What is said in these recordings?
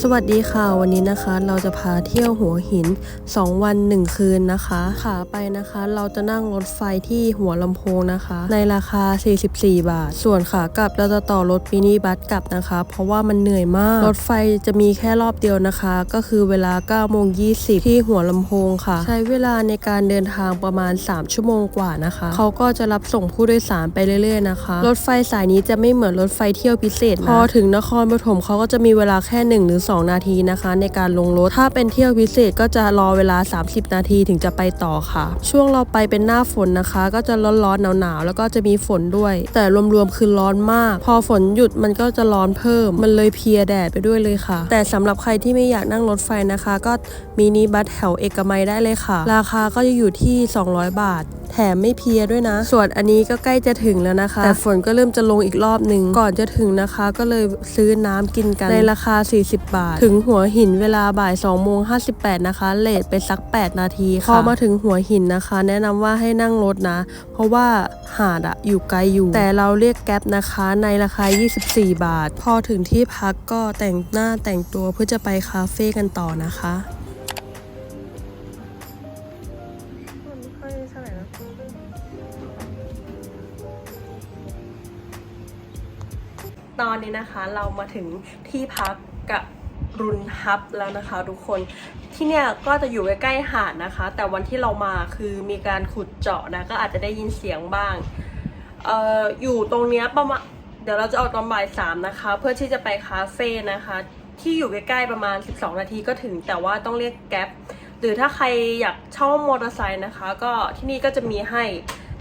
สวัสดีค่ะ วันนี้นะคะเราจะพาเที่ยวหัวหิน 2 วัน 1 คืนนะคะขาไปนะคะ เราจะนั่งรถไฟที่หัวลำโพงนะคะ ในราคา 44 บาท ส่วนขากลับเราจะต่อรถมินิบัสกลับนะคะ เพราะว่ามันเหนื่อยมาก รถไฟจะมีแค่รอบเดียวนะคะ ก็คือเวลา9โมง20 ที่หัวลำโพงค่ะ ใช้เวลาในการเดินทางประมาณ 3 ชั่วโมงกว่านะคะ เขาก็จะรับส่งผู้โดยสารไปเรื่อยๆนะคะ รถไฟสายนี้จะไม่เหมือนรถไฟเที่ยวพิเศษนะพอถึงนครปฐมเขาก็จะมีเวลาแค่1หรือ2 นาทีนะคะ ในการลงรถ ถ้าเป็นเที่ยวพิเศษก็จะรอเวลา 30 นาทีถึงจะไปต่อค่ะ ช่วงเราไปเป็นหน้าฝนนะคะ ก็จะร้อนๆหนาวๆแล้วก็จะมีฝนด้วย แต่รวมๆคือร้อนมาก พอฝนหยุดมันก็จะร้อนเพิ่ม มันเลยเพียแดดไปด้วยเลยค่ะ แต่สำหรับใครที่ไม่อยากนั่งรถไฟนะคะ ก็มินิบัสแถวเอกมัยได้เลยค่ะ ราคาก็จะอยู่ที่ 200 บาท ถมไม่เพลียด้วยนะ ส่วนอันนี้ก็ใกล้จะถึงแล้วนะคะ แต่ฝนก็เริ่มจะลงอีกรอบหนึ่งก่อนจะถึงนะคะ ก็เลยซื้อน้ำกินกันในราคา 40 บาท ถึงหัวหินเวลาบ่าย2โมง58 นะคะ เลทไปสัก 8 นาทีค่ะพอมาถึงหัวหินนะคะ แนะนำว่าให้นั่งรถนะ เพราะว่าหาดอะอยู่ไกลอยู่ แต่เราเรียกแก๊ปนะคะในราคา 24 บาท พอถึงที่พักก็แต่งหน้าแต่งตัวเพื่อจะไปคาเฟ่กันต่อนะคะ ตอนนี้นะคะเรามาถึงที่พักกับรุนฮับแล้วนะคะทุกคนที่เนี่ยก็จะอยู่ใกล้ๆหาดนะคะ แต่วันที่เรามาคือมีการขุดเจาะนะก็อาจจะได้ยินเสียงบ้างเอ่ออยู่ตรงเนี้ยประมาณเดี๋ยวเราจะออกตอนบ่ายสามนะคะ เพื่อที่จะไปคาเฟ่นะคะ ที่อยู่ใกล้ๆประมาณ 12 นาทีก็ถึง แต่ว่าต้องเรียกแก๊ป หรือถ้าใครอยากเช่ามอเตอร์ไซค์นะคะ ก็ที่นี่ก็จะมีให้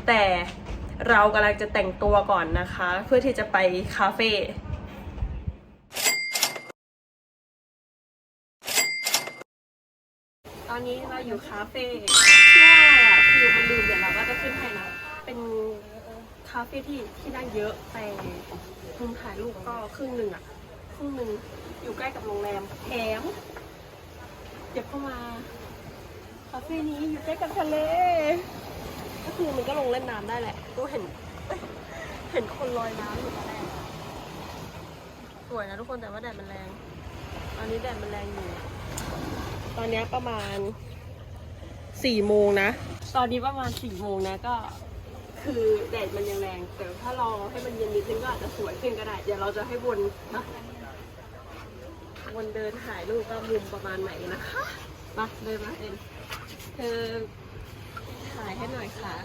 แต่เรากำลังจะแต่งตัวก่อนนะคะ เพื่อที่จะไปคาเฟ่ตอนนี้เราอยู่คาเฟ่ชื่อว่าอะไรอะคือมันลืมเดี๋ยวเราก็จะขึ้นให้นะ เป็นคาเฟ่ที่ที่นั่งเยอะแต่มุมถ่ายรูปก็ครึ่งหนึ่งอะครึ่งหนึ่งอยู่ใกล้กับโรงแรมแถมเดี๋ยวเข้ามา คาเฟ่นี้อยู่ใกล้กับทะเล ก็คือมันก็ลงเล่นน้ำได้แหละ ก็เห็น เห็นคนลอยน้ำอยู่ตอนแรกสวยนะทุกคนแต่ว่าแดดมันแรงตอนนี้แดดมันแรงอยู่ ตอนนี้ประมาณสี่โมงนะ ตอนนี้ประมาณสี่โมงนะก็ คือแดดมันยังแรงแต่ถ้าราให้มันเย็นนิดนึงก็อาจจะสวยขึ้นก็ได้ เดี๋ยวเราจะให้วนนะวนเดินถ่ายรูปว่ามุมประมาณไหนนะคะ มาเดินมาเอ็น เธอถ่ายให้หน่อยค่ะ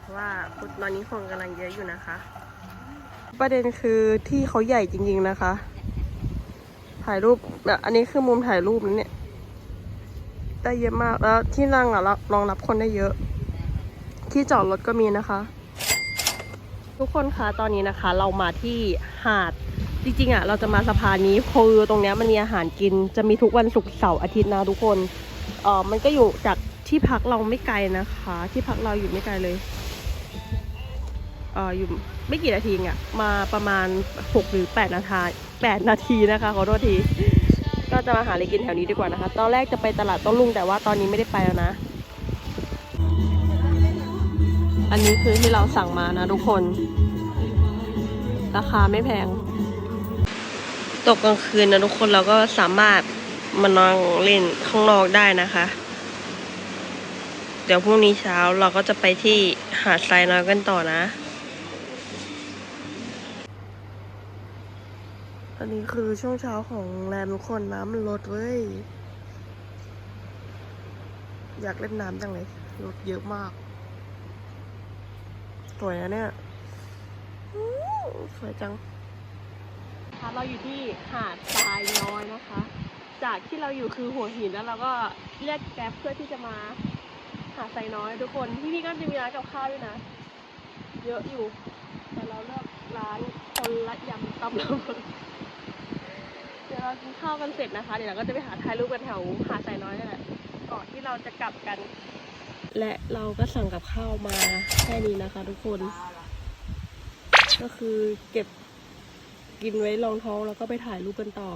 เพราะว่าตอนนี้คนกำลังเยอะอยู่นะคะ ประเด็นคือที่เขาใหญ่จริงๆนะคะ ถ่ายรูปแบบอันนี้คือมุมถ่ายรูปนะเนี่ย ได้เยอะมาก แล้วที่นั่งอะรองรับคนได้เยอะ ที่จอดรถก็มีนะคะ ทุกคนคะตอนนี้นะคะ เรามาที่หาดจริงๆอะเราจะมาสะพานนี้คือตรงเนี้ยมันมีอาหารกินจะมีทุกวันศุกร์เสาร์อาทิตย์นะทุกคนเออมันก็อยู่จากที่พักเราไม่ไกลนะคะ ที่พักเราอยู่ไม่ไกลเลยเอออยู่ไม่กี่นาทีอะมาประมาณ6หรือ8นาที8นาทีนะคะขอโทษที ก็จะมาหาอะไรกินแถวนี้ดีกว่านะคะ ตอนแรกจะไปตลาดต้นลุงแต่ว่าตอนนี้ไม่ได้ไปแล้วนะ อันนี้คือที่เราสั่งมานะทุกคน ราคาไม่แพง ตกกลางคืนนะทุกคนเราก็สามารถมานอนเล่นข้างนอกได้นะคะ เดี๋ยวพรุ่งนี้เช้าเราก็จะไปที่หาดทรายน้อยกันต่อนะ อันนี้คือช่วงเช้าของแรมทุกคนน้ำมันลดเว้ย อยากเล่นน้ำจังเลยลดเยอะมาก สวยนะเนี่ยสวยจังคะเราอยู่ที่หาดทรายน้อยนะคะ จากที่เราอยู่คือหัวหินแล้วเราก็เรียกแกร็บเพื่อที่จะมาหาดทรายน้อยทุกคนที่นี่ก็จะมีร้านกับข้าวด้วยนะ เยอะอยู่ แต่เราเลือกร้านคนละยำตำละเมอเดี๋ยวเรา กินข้าวกันเสร็จนะคะ เดี๋ยวเราก็จะไปหาถ่ายรูปกันแถวหาดทรายน้อยนี่แหละก่อนที่เราจะกลับกัน และเราก็สั่งกับข้าวมาแค่นี้นะคะ ทุกคน ก็คือเก็บกินไว้รองท้องแล้วก็ไปถ่ายรูปกันต่อ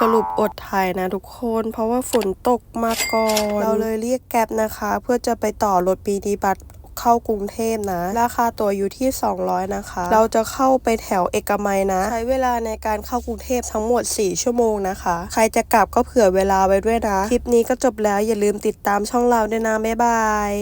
สรุปอดถ่ายนะทุกคนเพราะว่าฝนตกมาก่อน เราเลยเรียกแก๊ปนะคะ เพื่อจะไปต่อรถปีดีบัตร เข้ากรุงเทพนะ ราคาตั๋วอยู่ที่ 200 นะคะ เราจะเข้าไปแถวเอกมัยนะ ใช้เวลาในการเข้ากรุงเทพทั้งหมด 4 ชั่วโมงนะคะ ใครจะกลับก็เผื่อเวลาไว้ด้วยนะ คลิปนี้ก็จบแล้วอย่าลืมติดตามช่องเราด้วยนะ บ๊ายบาย